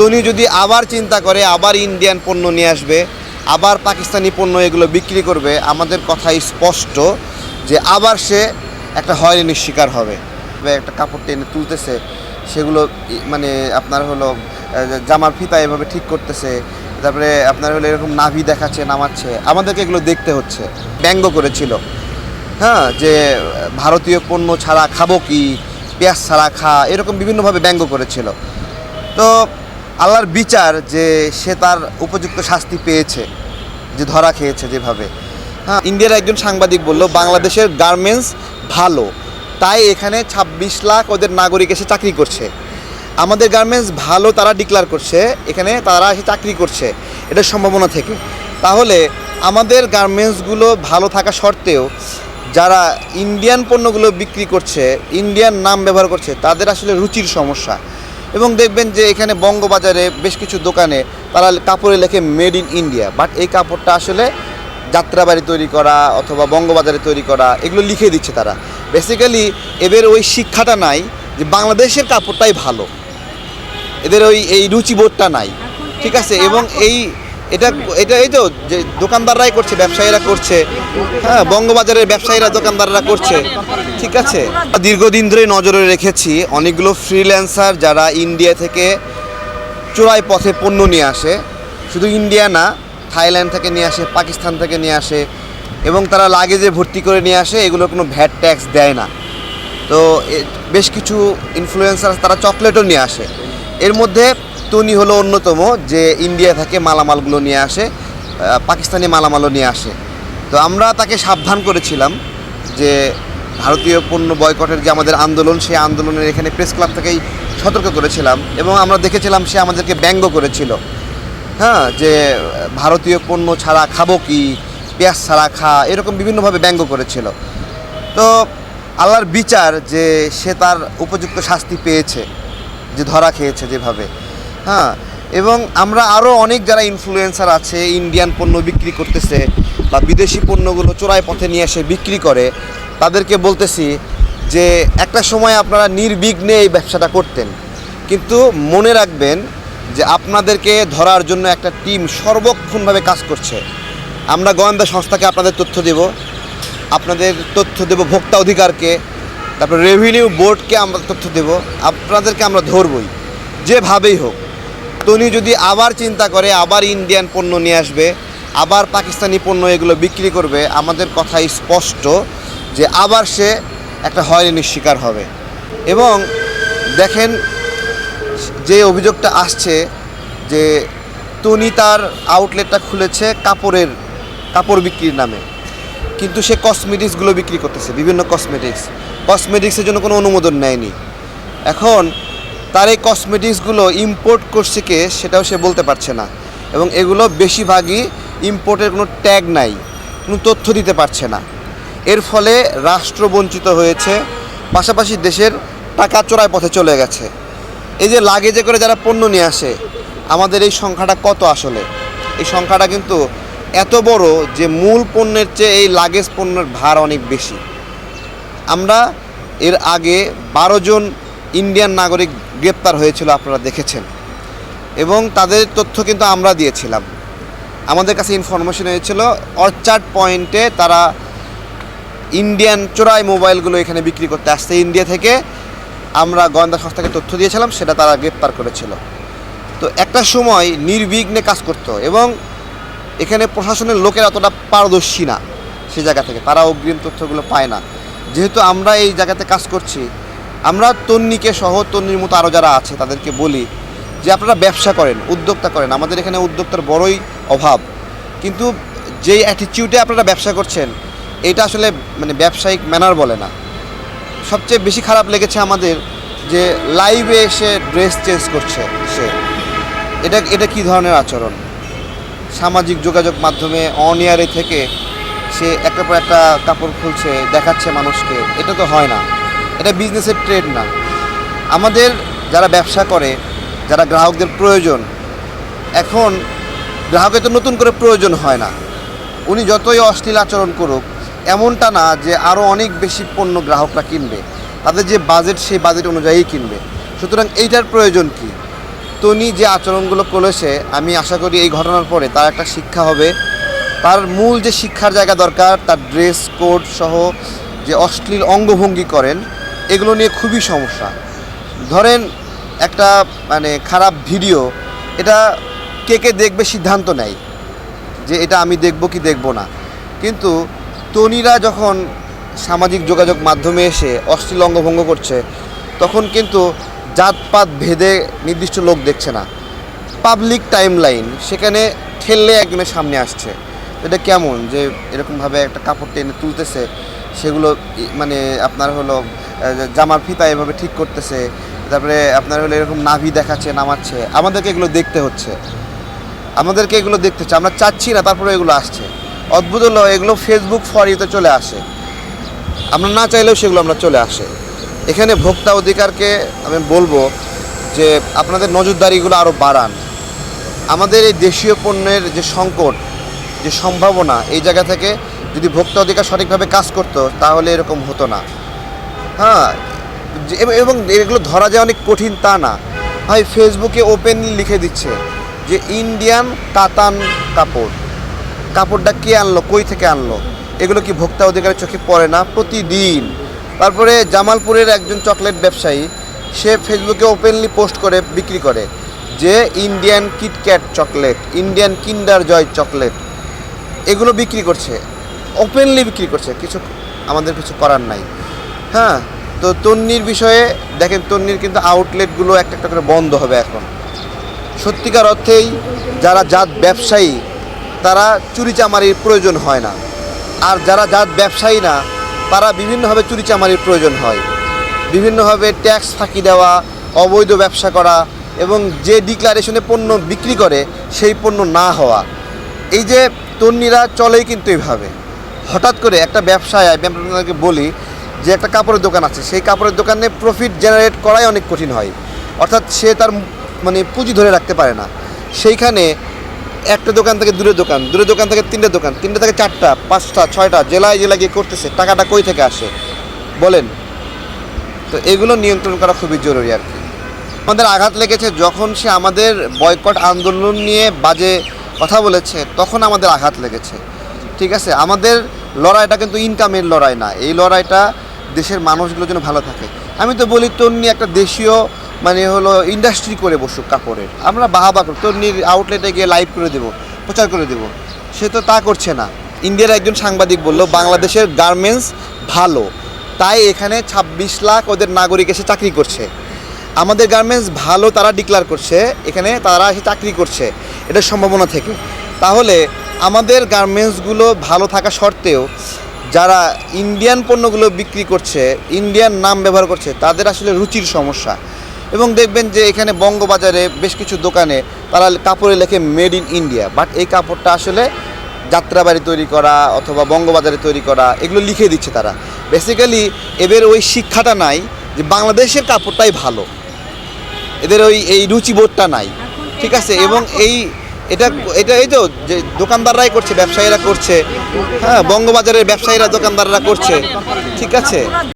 তনি যদি আবার চিন্তা করে, আবার ইন্ডিয়ান পণ্য নিয়ে আসবে, আবার পাকিস্তানি পণ্য এগুলো বিক্রি করবে, আমাদের কথাই স্পষ্ট যে আবার সে একটা হয়রানির শিকার হবে। একটা কাপড় টেনে তুলতেছে, সেগুলো মানে আপনার হলো জামার ফিতা এভাবে ঠিক করতেছে, তারপরে আপনার হলো এরকম নাভি দেখাচ্ছে, নামাচ্ছে, আমাদেরকে এগুলো দেখতে হচ্ছে, ব্যঙ্গ করেছিল। হ্যাঁ যে ভারতীয় পণ্য ছাড়া খাব কি, পেঁয়াজ ছাড়া খা, এরকম বিভিন্নভাবে ব্যঙ্গ করেছিল। তো আল্লাহর বিচার যে সে তার উপযুক্ত শাস্তি পেয়েছে, যে ধরা খেয়েছে যেভাবে। হ্যাঁ ইন্ডিয়ার একজন সাংবাদিক বলল, বাংলাদেশের গার্মেন্টস ভালো, তাই এখানে ২৬ লাখ ওদের নাগরিক এসে চাকরি করছে। আমাদের গার্মেন্টস ভালো তারা ডিক্লার করছে, এখানে তারা এসে চাকরি করছে এটার সম্ভাবনা থেকে। তাহলে আমাদের গার্মেন্টসগুলো ভালো থাকা সত্ত্বেও যারা ইন্ডিয়ান পণ্যগুলো বিক্রি করছে ইন্ডিয়ান নাম ব্যবহার করছে, তাদের আসলে রুচির সমস্যা। এবং দেখবেন যে এখানে বঙ্গবাজারে বেশ কিছু দোকানে তারা কাপড়ে লেখে মেড ইন ইন্ডিয়া বাট এই কাপড়টা আসলে যাত্রাবাড়ি তৈরি করা অথবা বঙ্গবাজারে তৈরি করা এগুলো লিখে দিচ্ছে তারা। বেসিক্যালি এদের ওই শিক্ষাটা নাই যে বাংলাদেশের কাপড়টাই ভালো। এদের ওই এই রুচিবোধটা নাই। ঠিক আছে? এবং এই এটা এটা এই তো যে দোকানদাররাই করছে, ব্যবসায়ীরা করছে। হ্যাঁ বঙ্গবাজারের ব্যবসায়ীরা, দোকানদাররা করছে। ঠিক আছে। দীর্ঘদিন ধরে নজরে রেখেছি অনেকগুলো ফ্রিল্যান্সার যারা ইন্ডিয়া থেকে চোরাই পথে পণ্য নিয়ে আসে। শুধু ইন্ডিয়া না থাইল্যান্ড থেকে নিয়ে আসে পাকিস্তান থেকে নিয়ে আসে, এবং তারা লাগেজে ভর্তি করে নিয়ে আসে, এগুলো কোনো ভ্যাট ট্যাক্স দেয় না। তো বেশ কিছু ইনফ্লুয়েন্সার তারা চকলেটও নিয়ে আসে। এর মধ্যে তনি হলো অন্যতম যে ইন্ডিয়া থেকে মালামালগুলো নিয়ে আসে পাকিস্তানি মালামালও নিয়ে আসে। তো আমরা তাকে সাবধান করেছিলাম যে ভারতীয় পণ্য বয়কটের যে আমাদের আন্দোলন, সেই আন্দোলনের এখানে প্রেস ক্লাব থেকেই সতর্ক করেছিলাম এবং আমরা দেখেছিলাম সে আমাদেরকে ব্যঙ্গ করেছিল। হ্যাঁ যে ভারতীয় পণ্য ছাড়া খাব কি, পেঁয়াজ ছাড়া খা, এরকম বিভিন্নভাবে ব্যঙ্গ করেছিল। তো আল্লাহর বিচার যে সে তার উপযুক্ত শাস্তি পেয়েছে, যে ধরা খেয়েছে যেভাবে। হ্যাঁ এবং আমরা আরও অনেক যারা ইনফ্লুয়েন্সার আছে ইন্ডিয়ান পণ্য বিক্রি করতেছে বা বিদেশি পণ্যগুলো চোরাই পথে নিয়ে এসে বিক্রি করে, তাদেরকে বলতেছি যে একটা সময় আপনারা নির্বিঘ্নে এই ব্যবসাটা করতেন। কিন্তু মনে রাখবেন যে আপনাদেরকে ধরার জন্য একটা টিম সর্বক্ষণভাবে কাজ করছে। আমরা গোয়েন্দা সংস্থাকে আপনাদের তথ্য দেব, আপনাদের তথ্য দেব ভোক্তা অধিকারকে, তারপর রেভিনিউ বোর্ডকে আমরা তথ্য দেব, আপনাদেরকে আমরা ধরবই। যেভাবেই হোক তনি যদি আবার চিন্তা করে, আবার ইন্ডিয়ান পণ্য নিয়ে আসবে, আবার পাকিস্তানি পণ্য এগুলো বিক্রি করবে, আমাদের কথাই স্পষ্ট যে আবার সে একটা হয়রানির শিকার হবে। এবং দেখেন, যে অভিযোগটা আসছে যে তনি তার আউটলেটটা খুলেছে কাপড়ের, কাপড় বিক্রির নামে। কিন্তু সে কসমেটিক্সগুলো বিক্রি করতেছে, বিভিন্ন কসমেটিক্স কসমেটিক্সের জন্য কোনো অনুমোদন নেয়নি। এখন তার এই কসমেটিক্সগুলো ইম্পোর্ট করছে কে সেটাও সে বলতে পারছে না। এবং এগুলো বেশিরভাগই ইম্পোর্টের কোনো ট্যাগ নাই, কোনো তথ্য দিতে পারছে না। এর ফলে রাষ্ট্র বঞ্চিত হয়েছে, পাশাপাশি দেশের টাকা চোরাই পথে চলে গেছে। এই যে লাগেজে করে যারা পণ্য নিয়ে আসে, আমাদের এই সংখ্যাটা কত আসলে? এই সংখ্যাটা কিন্তু এত বড় যে মূল পণ্যের চেয়ে এই লাগেজ পণ্যের ভার অনেক বেশি। আমরা এর আগে বারো জন ইন্ডিয়ান নাগরিক গ্রেপ্তার হয়েছিল, আপনারা দেখেছেন। এবং তাদের তথ্য কিন্তু আমরা দিয়েছিলাম। আমাদের কাছে ইনফরমেশন হয়েছিল অর্চার্ড পয়েন্টে তারা ইন্ডিয়ান চোরাই মোবাইলগুলো এখানে বিক্রি করতে আসছে। ইন্ডিয়া থেকে আমরা গোয়েন্দা সংস্থাকে তথ্য দিয়েছিলাম, সেটা তারা গ্রেপ্তার করেছিল। তো একটা সময় নির্বিঘ্নে কাজ করতো এবং এখানে প্রশাসনের লোকের অতটা পারদর্শী না সে জায়গা থেকে। তারা অগ্রিম তথ্যগুলো পায় না। যেহেতু আমরা এই জায়গাতে কাজ করছি আমরা তন্নিকে সহ তন্নির মতো আরও যারা আছে, তাদেরকে বলি যে আপনারা ব্যবসা করেন, উদ্যোক্তা করেন। আমাদের এখানে উদ্যোক্তার বড়ই অভাব। কিন্তু যেই অ্যাটিটিউডে আপনারা ব্যবসা করছেন, এটা আসলে মানে ব্যবসায়িক ম্যানার বলে না। সবচেয়ে বেশি খারাপ লেগেছে আমাদের যে লাইভে এসে ড্রেস চেঞ্জ করছে সে। এটা এটা কী ধরনের আচরণ? সামাজিক যোগাযোগ মাধ্যমে অনিয়ারে থেকে সে একটা পর একটা কাপড় খুলছে, দেখাচ্ছে মানুষকে, এটা তো হয় না। এটা বিজনেসের ট্রেড না। আমাদের যারা ব্যবসা করে, যারা গ্রাহকদের প্রয়োজন, এখন গ্রাহকের তো নতুন করে প্রয়োজন হয় না। উনি যতই অশ্লীল আচরণ করুক, এমনটা না যে আরও অনেক বেশি পণ্য গ্রাহকরা কিনবে। তাদের যে বাজেট সেই বাজেট অনুযায়ী কিনবে। সুতরাং এইটার প্রয়োজন কি? তনি যে আচরণগুলো করেছে, আমি আশা করি এই ঘটনার পরে তার একটা শিক্ষা হবে। তার মূল যে শিক্ষার জায়গা দরকার, তার ড্রেস কোড সহ যে অশ্লীল অঙ্গভঙ্গি করেন এগুলো নিয়ে খুবই সমস্যা। ধরেন একটা মানে খারাপ ভিডিও, এটা কে কে দেখবে সিদ্ধান্ত নেয় যে এটা আমি দেখব কি দেখব না। কিন্তু তনিরা যখন সামাজিক যোগাযোগ মাধ্যমে এসে অশ্লীল অঙ্গভঙ্গ করছে, তখন কিন্তু জাতপাত ভেদে নির্দিষ্ট লোক দেখছে না। পাবলিক টাইম লাইন সেখানে ঠেললে একজনের সামনে আসছে। এটা কেমন যে এরকমভাবে একটা কাপড় টেনে তুলতেছে? সেগুলো মানে আপনার হলো জামার ফিতা এভাবে ঠিক করতেছে, তারপরে আপনার হলো এরকম নাভি দেখাচ্ছে, নামাচ্ছে, আমাদেরকে এগুলো দেখতে হচ্ছে। আমাদেরকে এগুলো দেখতে হচ্ছে, আমরা চাচ্ছি না তারপরে এগুলো আসছে। অদ্ভুত হলো, এগুলো ফেসবুক ফর চলে আসে। আমরা না চাইলেও সেগুলো আমরা চলে আসে। এখানে ভোক্তা অধিকারকে আমি বলব যে, আপনাদের নজরদারিগুলো আরও বাড়ান। আমাদের এই দেশীয় পণ্যের যে সংকট, যে সম্ভাবনা, এই জায়গা থেকে যদি ভোক্তা অধিকার সঠিকভাবে কাজ করতো, তাহলে এরকম হতো না। হ্যাঁ এবং এগুলো ধরা যায় অনেক কঠিন তা না। ভাই ফেসবুকে ওপেনলি লিখে দিচ্ছে যে ইন্ডিয়ান কাতান কাপড় কাপড়টা কে আনলো, কই থেকে আনলো? এগুলো কি ভোক্তা অধিকারের চোখে পড়ে না? প্রতিদিন। তারপরে জামালপুরের একজন চকলেট ব্যবসায়ী, সে ফেসবুকে ওপেনলি পোস্ট করে, বিক্রি করে যে Indian KitKat chocolate Indian Kinder Joy chocolate. এগুলো বিক্রি করছে। ওপেনলি বিক্রি করছে, কিছু আমাদের কিছু করার নাই। হ্যাঁ তো তন্নির বিষয়ে দেখেন, তন্নির কিন্তু আউটলেটগুলো একটা একটা করে বন্ধ হবে এখন। সত্যিকার অর্থেই যারা জাত ব্যবসায়ী, তারা চুরিচামারির প্রয়োজন হয় না। আর যারা জাত ব্যবসায়ী না, তারা বিভিন্নভাবে চুরিচামারির প্রয়োজন হয়। বিভিন্নভাবে ট্যাক্স ফাঁকি দেওয়া, অবৈধ ব্যবসা করা এবং যে ডিক্লারেশনে পণ্য বিক্রি করে, সেই পণ্য না হওয়া। এই যে তন্নিরা চলেই কিন্তু এইভাবে। হঠাৎ করে একটা ব্যবসায় আপনাদেরকে বলি যে একটা কাপড়ের দোকান আছে, সেই কাপড়ের দোকানে প্রফিট জেনারেট করাই অনেক কঠিন হয়। অর্থাৎ সে তার মানে পুঁজি ধরে রাখতে পারে না। সেইখানে একটা দোকান থেকে দূরের দোকান দূরের দোকান থেকে তিনটে দোকান, তিনটে থেকে চারটা, পাঁচটা, ছয়টা, জেলায় জেলায় গিয়ে করতেছে, টাকাটা কই থেকে আসে? বলেন। তো এগুলো নিয়ন্ত্রণ করা খুবই জরুরি আর কি। আমাদের আঘাত লেগেছে যখন সে আমাদের বয়কট আন্দোলন নিয়ে বাজে কথা বলেছে, তখন আমাদের আঘাত লেগেছে। ঠিক আছে? আমাদের লড়াইটা কিন্তু ইনকামের লড়াই না। এই লড়াইটা দেশের মানুষগুলোর জন্য ভালো থাকে। আমি তো বলি, তন্নি একটা দেশীয় মানে হলো ইন্ডাস্ট্রি করে বসুক কাপড়ের। আমরা বাহাবা করি। তন্নির আউটলেটে গিয়ে লাইভ করে দেবো, প্রচার করে দেবো। সে তো তা করছে না। ইন্ডিয়ার একজন সাংবাদিক বলল, বাংলাদেশের গার্মেন্টস ভালো। তাই এখানে ২৬ লাখ ওদের নাগরিক এসে চাকরি করছে। আমাদের গার্মেন্টস ভালো তারা ডিক্লার করছে। এখানে তারা এসে চাকরি করছে। এটার সম্ভাবনা থেকে। তাহলে আমাদের গার্মেন্টসগুলো ভালো থাকা সত্ত্বেও যারা ইন্ডিয়ান পণ্যগুলো বিক্রি করছে ইন্ডিয়ান নাম ব্যবহার করছে তাদের আসলে রুচির সমস্যা। এবং দেখবেন যে এখানে বঙ্গবাজারে বেশ কিছু দোকানে তারা কাপড়ে লেখে মেড ইন ইন্ডিয়া বাট এই কাপড়টা আসলে যাত্রাবাড়ি তৈরি করা অথবা বঙ্গবাজারে তৈরি করা এগুলো লিখে দিচ্ছে তারা। বেসিক্যালি এদের ওই শিক্ষাটা নাই যে বাংলাদেশের কাপড়টাই ভালো। এদের ওই এই রুচিবোধটা নাই। ঠিক আছে? এবং এই এটা এটা এই তো যে দোকানদাররাই করছে, ব্যবসায়ীরা করছে হ্যাঁ বঙ্গবাজারের ব্যবসায়ীরা দোকানদাররা করছে, ঠিক আছে?